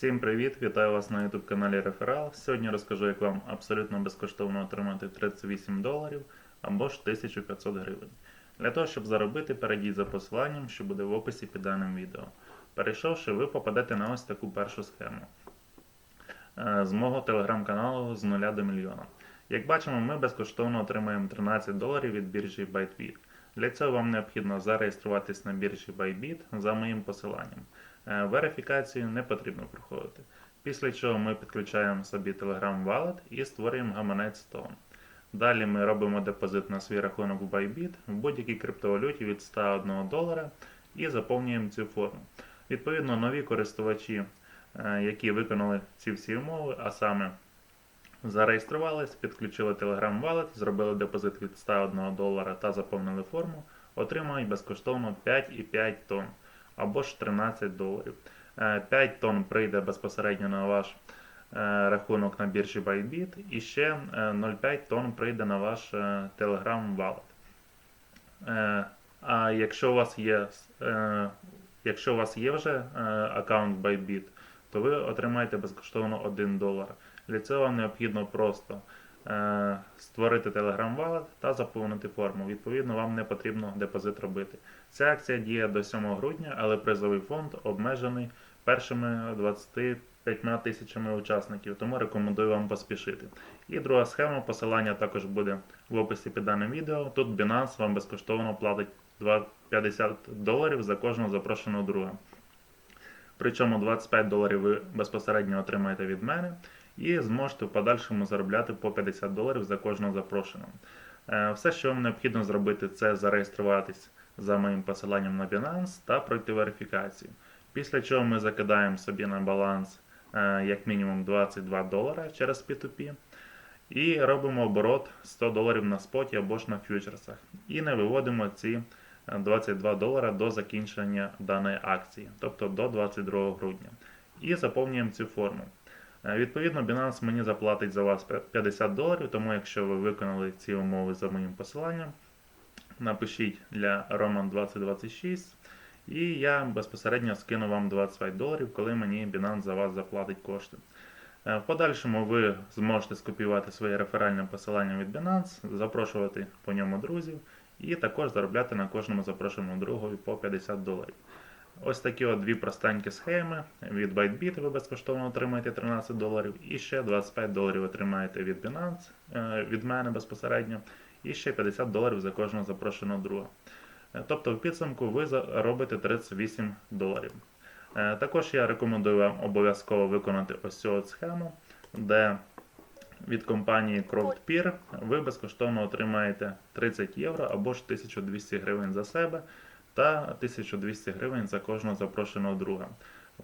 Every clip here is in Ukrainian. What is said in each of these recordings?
Всім привіт! Вітаю вас на YouTube каналі Реферал. Сьогодні розкажу, як вам абсолютно безкоштовно отримати 38 доларів або ж 1500 гривень. Для того, щоб заробити, перейдіть за посиланням, що буде в описі під даним відео. Перейшовши, ви попадете на ось таку першу схему Е, з мого телеграм-каналу з 0 до мільйона. Як бачимо, ми безкоштовно отримаємо 13 доларів від біржі Bytebit. Для цього вам необхідно зареєструватись на біржі Bybit за моїм посиланням. Е, Верифікацію не потрібно проходити. Після чого ми підключаємо собі Telegram Wallet і створюємо гаманець Tone. Далі ми робимо депозит на свій рахунок в Bybit в будь-якій криптовалюті від 101 долара і заповнюємо цю форму. Відповідно, нові користувачі, е, які виконали ці всі умови, а саме зареєструвались, підключили Telegram Wallet, зробили депозит від 101 долара та заповнили форму, отримають безкоштовно 5,5 тонн або ж 13 доларів. Е, 5 тонн прийде безпосередньо на ваш е, рахунок на біржі Bybit і ще е, 0,5 тонн прийде на ваш е, Telegram Wallet. Е, А якщо у вас є, е, якщо у вас є вже е, аккаунт Bybit, то ви отримаєте безкоштовно 1 долар. Для цього вам необхідно просто е, створити Telegram Wallet та заповнити форму. Відповідно, вам не потрібно депозит робити. Ця акція діє до 7 грудня, але призовий фонд обмежений першими 25 тисячами учасників, тому рекомендую вам поспішити. І друга схема, посилання також буде в описі під даним відео. Тут Binance вам безкоштовно платить 50 доларів за кожного запрошеного друга. Причому 25 доларів ви безпосередньо отримаєте від мене і зможете в подальшому заробляти по 50 доларів за кожного запрошеного. Е, Все, що вам необхідно зробити, це зареєструватись за моїм посиланням на Binance та пройти верифікацію. Після чого ми закидаємо собі на баланс е, як мінімум 22 долара через P2P і робимо оборот 100 доларів на споті або ж на фьючерсах. І не виводимо ці е, 22 долара до закінчення даної акції, тобто до 22 грудня. І заповнюємо цю форму. Е, Відповідно, Binance мені заплатить за вас 50 доларів, тому якщо ви виконали ці умови за моїм посиланням, напишіть для Roman 2026 і я безпосередньо скину вам 25 доларів, коли мені Binance за вас заплатить кошти. Е, В подальшому ви зможете скопіювати своє реферальне посилання від Binance, запрошувати по ньому друзів і також заробляти на кожному запрошеному другові по 50 доларів. Ось такі от дві простенькі схеми. Від ByteBit ви безкоштовно отримаєте 13 доларів, і ще 25 доларів отримаєте від Binance, е, від мене безпосередньо, і ще 50 доларів за кожного запрошеного друга. Е, Тобто в підсумку ви заробите 38 доларів. Е, Також я рекомендую вам обов'язково виконати ось цю от схему, де від компанії CrowdPeer ви безкоштовно отримаєте 30 євро або ж 1200 гривень за себе та 1200 гривень за кожного запрошеного друга.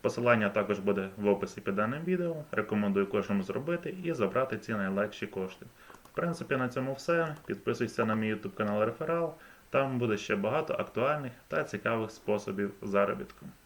Посилання також буде в описі під даним відео. Рекомендую кожному зробити і забрати ці найлегші кошти. В принципі, на цьому все. Підписуйся на мій YouTube канал Реферал. Там буде ще багато актуальних та цікавих способів заробітку.